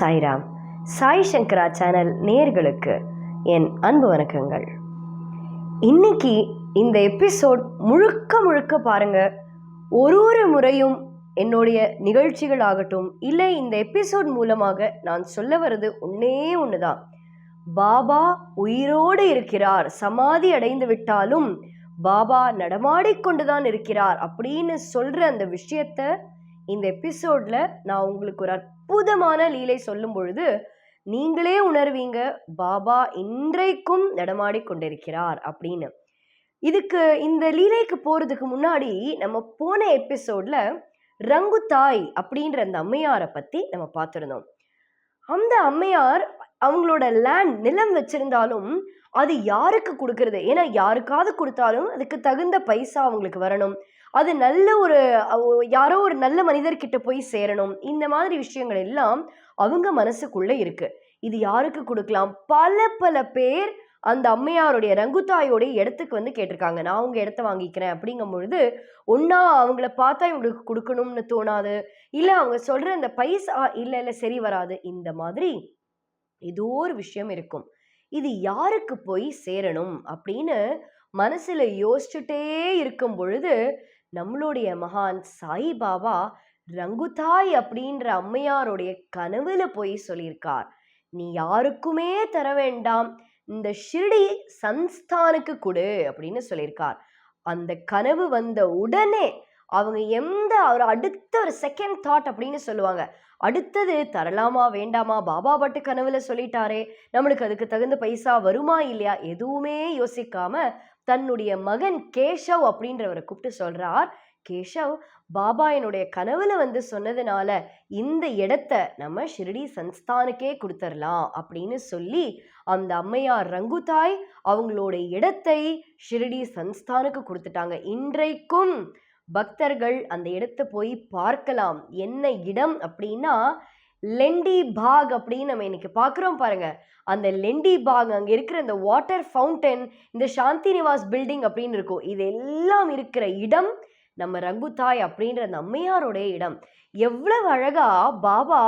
சாய்ராம். சாய் சங்கரா channel நேர்களுக்கு என் அன்பு வணக்கங்கள். இன்னைக்கு இந்த எபிசோட் முழுக்க முழுக்க பாருங்க. ஒரு ஒரு முறையும் என்னுடைய நிகழ்ச்சிகள் ஆகட்டும் இல்லை இந்த எபிசோட் மூலமாக நான் சொல்ல வர்றது ஒன்றே ஒன்று தான் பாபா உயிரோடு இருக்கிறார் சமாதி அடைந்து விட்டாலும் பாபா நடமாடிக்கொண்டுதான் இருக்கிறார் அப்படின்னு சொல்கிற அந்த விஷயத்த இந்த எபிசோடில் நான் உங்களுக்கு ஒரு அற்புதமான லீலை சொல்லும் பொழுது நீங்களே உணர்வீங்க பாபா இன்றைக்கும் நடமாடி கொண்டிருக்கிறார் அப்படின்னு. இதுக்கு இந்த லீலைக்கு போறதுக்கு முன்னாடி நம்ம போன எபிசோட்ல ரங்குத்தாய் அப்படின்ற அந்த அம்மையாரை பத்தி நம்ம பார்த்துருந்தோம். அந்த அம்மையார் அவங்களோட லேண்ட் நிலம் வச்சிருந்தாலும் அது யாருக்கு கொடுக்கறது? ஏன்னா யாருக்காவது கொடுத்தாலும் அதுக்கு தகுந்த பைசா அவங்களுக்கு வரணும். அது நல்ல ஒரு யாரோ ஒரு நல்ல மனிதர்கிட்ட போய் சேரணும். இந்த மாதிரி விஷயங்கள் எல்லாம் அவங்க மனசுக்குள்ளே இருக்கு. இது யாருக்கு கொடுக்கலாம்? பல பல பேர் அந்த அம்மையாருடைய ரங்குத்தாயோடைய இடத்துக்கு வந்து கேட்டிருக்காங்க. நான் அவங்க இடத்த வாங்கிக்கிறேன் அப்படிங்கும் பொழுது ஒன்னா அவங்கள பார்த்தா இவங்களுக்கு கொடுக்கணும்னு தோணாது. இல்லை அவங்க சொல்ற அந்த பைசா இல்லை இல்லை சரி வராது. இந்த மாதிரி ஏதோ ஒரு விஷயம் இருக்கும். இது யாருக்கு போய் சேரணும் அப்படின்னு மனசுல யோசிச்சுட்டே இருக்கும் பொழுது நம்மளுடைய மகான் சாய்பாபா ரங்குதாய் அப்படின்ற அம்மையாருடைய கனவுல போய் சொல்லியிருக்கார். நீ யாருக்குமே தர வேண்டாம். இந்த ஷிரடி சன்ஸ்தானுக்கு கொடு அப்படின்னு சொல்லியிருக்கார். அந்த கனவு வந்த உடனே அவங்க எந்த ஒரு அடுத்த ஒரு செகண்ட் தாட் அப்படின்னு சொல்லுவாங்க. அடுத்தது தரலாமா வேண்டாமா பாபா பட்டு கனவுல சொல்லிட்டாரே. நம்மளுக்கு அதுக்கு தகுந்த பைசா வருமா இல்லையா? எதுவுமே யோசிக்காம தன்னுடைய மகன் கேஷவ் அப்படின்றவரை கூப்பிட்டு சொல்றார் கேஷவ் பாபா என்னுடைய கனவுல வந்து சொன்னதுனால இந்த இடத்த நம்ம ஷிரடி சன்ஸ்தானுக்கே கொடுத்துடலாம் அப்படின்னு சொல்லி அந்த அம்மையார் ரங்குதாய் அவங்களோட இடத்தை ஷிரடி சன்ஸ்தானுக்கு கொடுத்துட்டாங்க. இன்றைக்கும் பக்தர்கள் அந்த இடத்த போய் பார்க்கலாம் என்ன இடம் அப்படின்னா லெண்டி பாக் அப்படின்னு நம்ம இன்னைக்கு பார்க்குறோம் பாருங்க. அந்த லெண்டி பாக் அங்கே இருக்கிற இந்த வாட்டர் ஃபவுண்டன் இந்த சாந்தி நிவாஸ் பில்டிங் அப்படின்னு இருக்கும். இது எல்லாம் இருக்கிற இடம் நம்ம ரங்குதாய் அப்படின்ற அந்த அம்மையாருடைய இடம். எவ்வளவு அழகா பாபா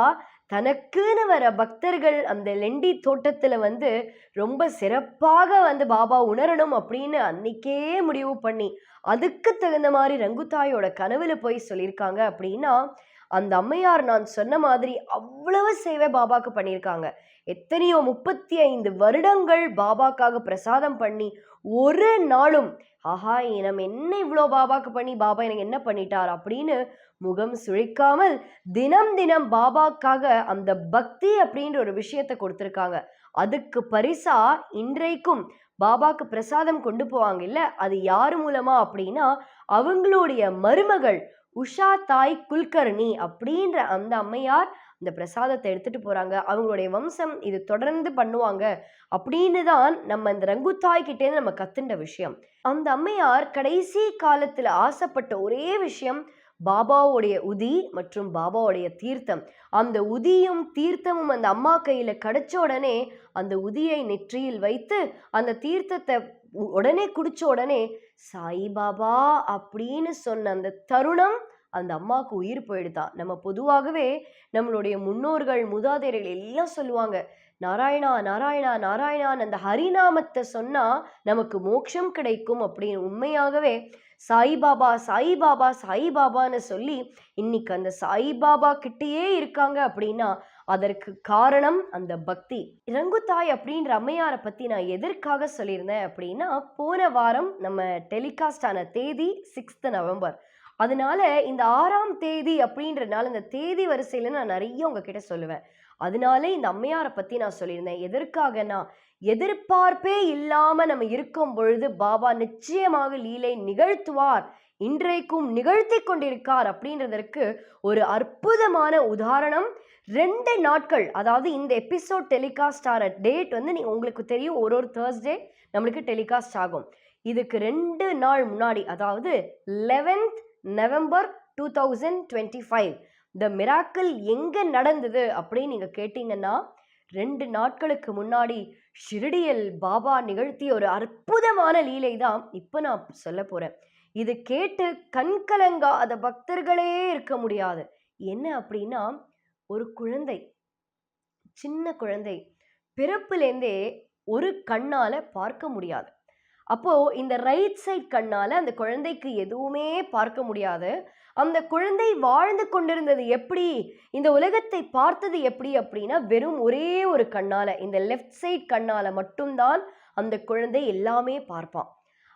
தனக்குன்னு வர பக்தர்கள் அந்த லெண்டி தோட்டத்தில் வந்து ரொம்ப சிறப்பாக வந்து பாபா உணரணும் அப்படின்னு அன்னைக்கே முடிவு பண்ணி அதுக்கு தகுந்த மாதிரி ரங்குத்தாயோட கனவுல போய் சொல்லியிருக்காங்க அப்படின்னா அந்த அம்மையார் நான் சொன்ன மாதிரி அவ்வளவு சேவை பாபாக்கு பண்ணியிருக்காங்க. எத்தனையோ முப்பத்தி ஐந்து வருடங்கள் பாபாக்காக பிரசாதம் பண்ணி ஒரு நாளும் ஆஹா நம்ம என்ன இவ்வளோ பாபாக்கு பண்ணி பாபா எனக்கு என்ன பண்ணிட்டார்? அப்படின்னு முகம் சுழிக்காமல் தினம் தினம் பாபாக்காக அந்த பக்தி அப்படின்ற ஒரு விஷயத்தை கொடுத்துருக்காங்க. அதுக்கு பரிசா இன்றைக்கும் பாபாக்கு பிரசாதம் கொண்டு போவாங்க. இல்லை அது யார் மூலமா அப்படின்னா அவங்களுடைய மருமகள் உஷா தாய் குல்கர்ணி அப்படின்ற அந்த அம்மையார் இந்த பிரசாதத்தை எடுத்துட்டு போறாங்க. அவங்களுடைய வம்சம் இது தொடர்ந்து பண்ணுவாங்க அப்படின்னு தான் நம்ம இந்த ரங்குத்தாய் கிட்டேருந்து நம்ம கத்துண்ட விஷயம். அந்த அம்மையார் கடைசி காலத்துல ஆசைப்பட்ட ஒரே விஷயம் பாபாவுடைய உதி மற்றும் பாபாவுடைய தீர்த்தம். அந்த உதியும் தீர்த்தமும் அந்த அம்மா கையில் கிடைச்ச உடனே அந்த உதியை நெற்றியில் வைத்து அந்த தீர்த்தத்தை உடனே குடிச்ச உடனே சாய்பாபா அப்படின்னு சொன்ன அந்த தருணம் அந்த அம்மாவுக்கு உயிர் போயிடுதான். நம்ம பொதுவாகவே நம்மளுடைய முன்னோர்கள் முதாதையர்கள் எல்லாம் சொல்லுவாங்க நாராயணா நாராயணா நாராயணான் அந்த ஹரிநாமத்தை சொன்னால் நமக்கு மோட்சம் கிடைக்கும் அப்படின்னு உண்மையாகவே சாய்பாபா சாய்பாபா சாய்பாபான்னு சொல்லி இன்னைக்கு அந்த சாய்பாபா கிட்டேயே இருக்காங்க அப்படின்னா அதற்கு காரணம் அந்த பக்தி. இறங்குத்தாய் அப்படின்ற அம்மையாரை பற்றி நான் எதற்காக சொல்லியிருந்தேன் அப்படின்னா போன வாரம் நம்ம டெலிகாஸ்ட் ஆன தேதி சிக்ஸ்த் நவம்பர் அதனால இந்த ஆறாம் தேதி அப்படின்றனால இந்த தேதி வரிசையில நான் நிறைய உங்ககிட்ட சொல்லுவேன். அதனால இந்த அம்மையாரை பத்தி நான் சொல்லியிருந்தேன். எதற்காகனா எதிர்பார்ப்பே இல்லாம நம்ம இருக்கும் பொழுது பாபா நிச்சயமாக லீலை நிகழ்த்துவார். இன்றைக்கும் நிகழ்த்தி கொண்டிருக்கார் அப்படின்றதற்கு ஒரு அற்புதமான உதாரணம். ரெண்டு நாட்கள் அதாவது இந்த எபிசோட் டெலிகாஸ்ட் ஆகிற டேட் வந்து நீ உங்களுக்கு தெரியும் ஒரு ஒரு தேர்ஸ்டே நம்மளுக்கு டெலிகாஸ்ட் ஆகும். இதுக்கு ரெண்டு நாள் முன்னாடி அதாவது eleventh November two thousand twenty five the miracle எங்கே நடந்தது அப்படின்னு நீங்கள் கேட்டிங்கன்னா ரெண்டு நாட்களுக்கு முன்னாடி ஷிரடியில் பாபா நிகழ்த்திய ஒரு அற்புதமான லீலை தான் இப்போ நான் சொல்ல போகிறேன் இது கேட்டு கண்கலங்காத பக்தர்களே இருக்க முடியாது. என்ன அப்படின்னா ஒரு குழந்தை சின்ன குழந்தை பிறப்புலேருந்தே ஒரு கண்ணால் பார்க்க முடியாது. அப்போது இந்த ரைட் சைட் கண்ணால் அந்த குழந்தைக்கு எதுவுமே பார்க்க முடியாது. அந்த குழந்தை வாழ்ந்து கொண்டிருந்தது எப்படி? இந்த உலகத்தை பார்த்தது எப்படி அப்படின்னா வெறும் ஒரே ஒரு கண்ணால் இந்த லெஃப்ட் சைட் கண்ணால் மட்டும்தான் அந்த குழந்தை எல்லாமே பார்ப்பான்.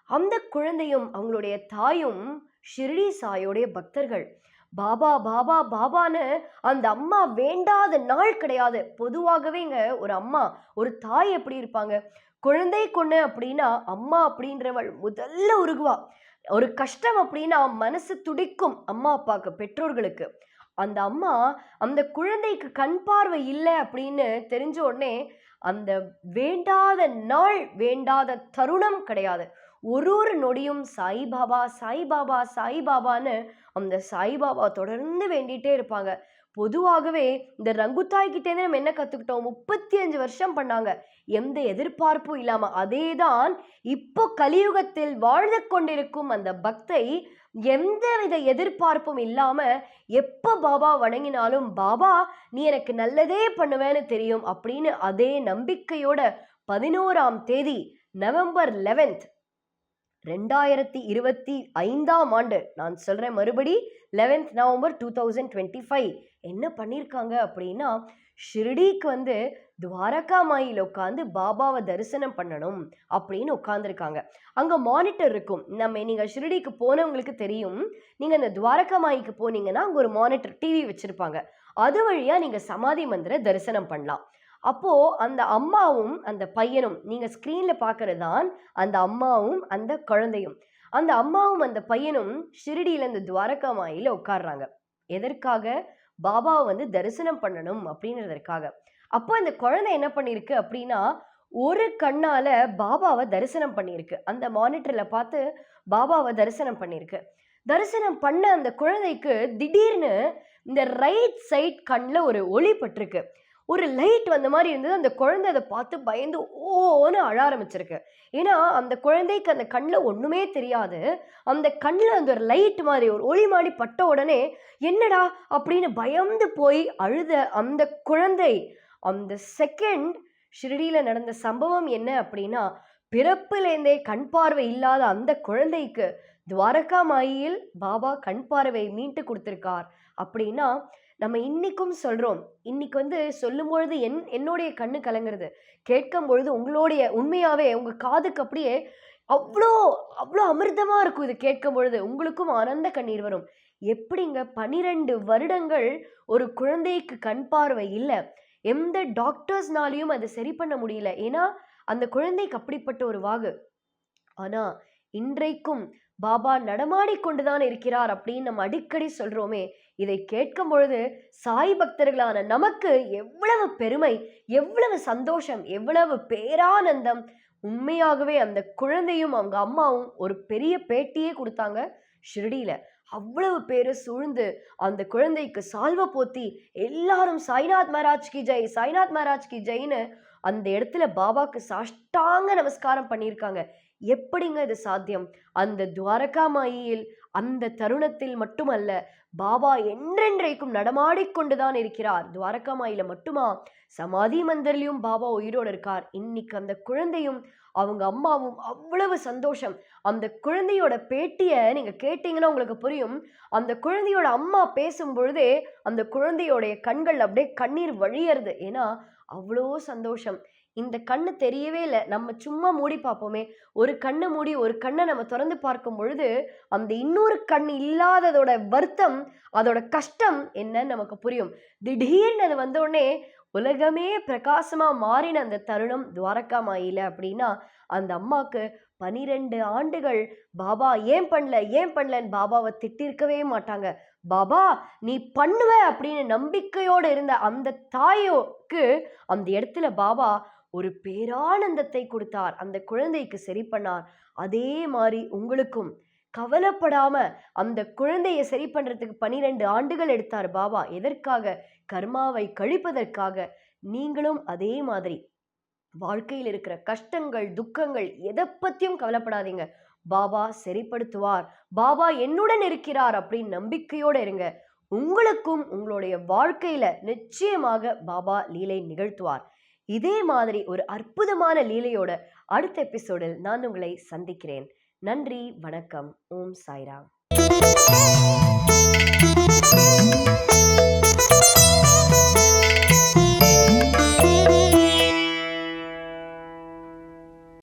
அந்த குழந்தையும் அவங்களுடைய தாயும் ஷிர்டி சாயோடைய பக்தர்கள். பாபா பாபா பாபான்னு அந்த அம்மா வேண்டாத நாள் கிடையாது. பொதுவாகவே இங்கே ஒரு அம்மா ஒரு தாய் எப்படி இருப்பாங்க? குழந்தை கொண்டு அப்படின்னா அம்மா அப்படின்றவள் முதல்ல உருகுவா. ஒரு கஷ்டம் அப்படின்னா மனசு துடிக்கும் அம்மா அப்பாவுக்கு பெற்றோர்களுக்கு. அந்த அம்மா அந்த குழந்தைக்கு கண் பார்வை இல்லை அப்படின்னு தெரிஞ்ச உடனே அந்த வேண்டாத நாள் வேண்டாத தருணம் கிடையாது. ஒரு ஒரு நொடியும் சாய்பாபா சாய்பாபா சாய்பாபான்னு அந்த சாய்பாபா தொடர்ந்து வேண்டிகிட்டே இருப்பாங்க. பொதுவாகவே இந்த ரங்குத்தாய் கிட்டேருந்து நம்ம என்ன கற்றுக்கிட்டோம் முப்பத்தி அஞ்சு வருஷம் பண்ணாங்க. எந்த எதிர்பார்ப்பும் இல்லாமல் அதே தான் இப்போ கலியுகத்தில் வாழ்ந்து கொண்டிருக்கும் அந்த பக்தை எந்த வித எதிர்பார்ப்பும் இல்லாம எப்ப பாபா வணங்கினாலும் பாபா நீ எனக்கு நல்லதே பண்ணுவேன்னு தெரியும் அப்படின்னு அதே நம்பிக்கையோட பதினோராம் தேதி நவம்பர் லெவன்த் ரெண்டாயிரத்தி இருபத்தி ஐந்தாம் ஆண்டு. நான் சொல்கிறேன் மறுபடி eleventh November two thousand twenty five என்ன பண்ணியிருக்காங்க அப்படின்னா ஷிர்டிக்கு வந்து துவாரகா மாயில் உட்காந்து பாபாவை தரிசனம் பண்ணணும் அப்படின்னு உட்காந்துருக்காங்க அங்கே மானிட்டர் இருக்கும். நம்ம நீங்கள் ஷிர்டிக்கு போனவங்களுக்கு தெரியும். நீங்கள் அந்த துவாரகா மாய்க்கு போனீங்கன்னா அங்கே ஒரு மானிட்டர் டிவி வச்சுருப்பாங்க. அது வழியாக நீங்கள் சமாதி மந்திர தரிசனம் பண்ணலாம். அப்போது அந்த அம்மாவும் அந்த பையனும் நீங்கள் ஸ்க்ரீனில் பார்க்கறது தான் அந்த அம்மாவும் அந்த குழந்தையும். அந்த அம்மாவும் அந்த பையனும் ஷிரடியில் இந்த துவாரகா மாயில உட்கார்றாங்க. எதற்காக? பாபாவை வந்து தரிசனம் பண்ணணும் அப்படின்றதற்காக. அப்போ அந்த குழந்தை என்ன பண்ணியிருக்கு அப்படின்னா ஒரு கண்ணால பாபாவை தரிசனம் பண்ணியிருக்கு. அந்த மானிட்டரில் பார்த்து பாபாவை தரிசனம் பண்ணியிருக்கு. தரிசனம் பண்ண அந்த குழந்தைக்கு திடீர்னு இந்த ரைட் சைட் கண்ணில் ஒரு ஒளி பட்டிருக்கு. ஒரு லைட் வந்த மாதிரி இருந்தது. அந்த குழந்தை அதை பார்த்து பயந்து ஓன்னு அழ ஆரம்பிச்சிருக்கு. ஏன்னா அந்த குழந்தைக்கு அந்த கண்ணில் ஒன்றுமே தெரியாது. அந்த கண்ணில் அந்த ஒரு லைட் மாதிரி ஒரு ஒளி மாடி பட்ட உடனே என்னடா? அப்படின்னு பயந்து போய் அழுத அந்த குழந்தை அந்த செகண்ட் ஷிரடியில் நடந்த சம்பவம் என்ன அப்படின்னா பிறப்புலேருந்தே கண் பார்வை இல்லாத அந்த குழந்தைக்கு துவாரகா மாயில் பாபா கண் பார்வை மீட்டு கொடுத்துருக்கார். அப்படின்னா நம்ம இன்னைக்கும் சொல்கிறோம் இன்னைக்கு வந்து சொல்லும் பொழுது என் என்னுடைய கண்ணு கலங்குறது. கேட்கும் பொழுது உங்களுடைய உண்மையாகவே உங்கள் காதுக்கு அப்படியே அவ்வளோ அவ்வளோ அமிர்தமாக இருக்கும் இது கேட்கும் பொழுது உங்களுக்கும் ஆனந்த கண்ணீர் வரும். எப்படிங்க பனிரெண்டு வருடங்கள் ஒரு குழந்தைக்கு கண் பார்வை இல்லை. எந்த டாக்டர்ஸ்னாலையும் அதை சரி பண்ண முடியல. ஏன்னா அந்த குழந்தைக்கு அப்படிப்பட்ட ஒரு வாகு. ஆனால் இன்றைக்கும் பாபா நடமாடிக்கொண்டுதான் இருக்கிறார் அப்படின்னு நம்ம அடிக்கடி சொல்றோமே. இதை கேட்கும் பொழுது சாய் பக்தர்களான நமக்கு எவ்வளவு பெருமை எவ்வளவு சந்தோஷம் எவ்வளவு பேரானந்தம். உண்மையாகவே அந்த குழந்தையும் அவங்க அம்மாவும் ஒரு பெரிய பேட்டியே கொடுத்தாங்க. ஷிரடியில அவ்வளவு பேர் சூழ்ந்து அந்த குழந்தைக்கு சால்வ போத்தி எல்லாரும் சாய்நாத் மகாராஜ் கி ஜெய் சாய்நாத் மகாராஜ் கி ஜெய்னு அந்த இடத்துல பாபாக்கு சாஷ்டாங்க நமஸ்காரம் பண்ணியிருக்காங்க. எப்படிங்க இது சாத்தியம்? அந்த துவாரகா மாயில் அந்த தருணத்தில் மட்டுமல்ல பாபா என்றென்றைக்கும் நடமாடிக்கொண்டுதான் இருக்கிறார். துவாரகா மாயில மட்டுமா? சமாதி மந்திரிலையும் பாபா உயிரோடு இருக்கார். இன்னைக்கு அந்த குழந்தையும் அவங்க அம்மாவும் அவ்வளவு சந்தோஷம். அந்த குழந்தையோட பேட்டியை நீங்க கேட்டீங்கன்னா உங்களுக்கு புரியும். அந்த குழந்தையோட அம்மா பேசும் பொழுதே அந்த குழந்தையோடைய கண்கள் அப்படியே கண்ணீர் வழியறது. ஏன்னா அவ்வளோ சந்தோஷம். இந்த கண்ணு தெரியவே இல்லை. நம்ம சும்மா மூடி பார்ப்போமே. ஒரு கண்ணை மூடி ஒரு கண்ணை நம்ம திறந்து பார்க்கும் பொழுது அந்த இன்னொரு கண் இல்லாததோட வருத்தம் அதோட கஷ்டம் என்னன்னு நமக்கு புரியும். திடீர்னு அது வந்த உடனே உலகமே பிரகாசமா மாறின அந்த தருணம் துவாரகா மாயில அப்படின்னா அந்த அம்மாவுக்கு பனிரெண்டு ஆண்டுகள் பாபா ஏன் பண்ணல? ஏன் பண்ணலன்னு பாபாவை திட்டிருக்கவே மாட்டாங்க. பாபா நீ பண்ணுவ அப்படின்னு நம்பிக்கையோடு இருந்த அந்த தாயோக்கு அந்த இடத்துல பாபா ஒரு பேரானந்தத்தை கொடுத்தார். அந்த குழந்தைக்கு சரி பண்ணார். அதே மாதிரி உங்களுக்கும். கவலைப்படாம அந்த குழந்தையை சரி பண்றதுக்கு பனிரெண்டு ஆண்டுகள் எடுத்தார் பாபா. எதற்காக? கர்மாவை கழிப்பதற்காக. நீங்களும் அதே மாதிரி. வாழ்க்கையில் இருக்கிற கஷ்டங்கள் துக்கங்கள் எதை பத்தியும் கவலைப்படாதீங்க. பாபா சரிப்படுத்துவார். பாபா என்னுடன் இருக்கிறார் அப்படின்னு நம்பிக்கையோட இருங்க. உங்களுக்கும் உங்களுடைய வாழ்க்கையில நிச்சயமாக பாபா லீலை நிகழ்த்துவார். இதே மாதிரி ஒரு அற்புதமான லீலையோட அடுத்த எபிசோடில் நான் உங்களை சந்திக்கிறேன். நன்றி வணக்கம். ஓம் சாய்ராம்.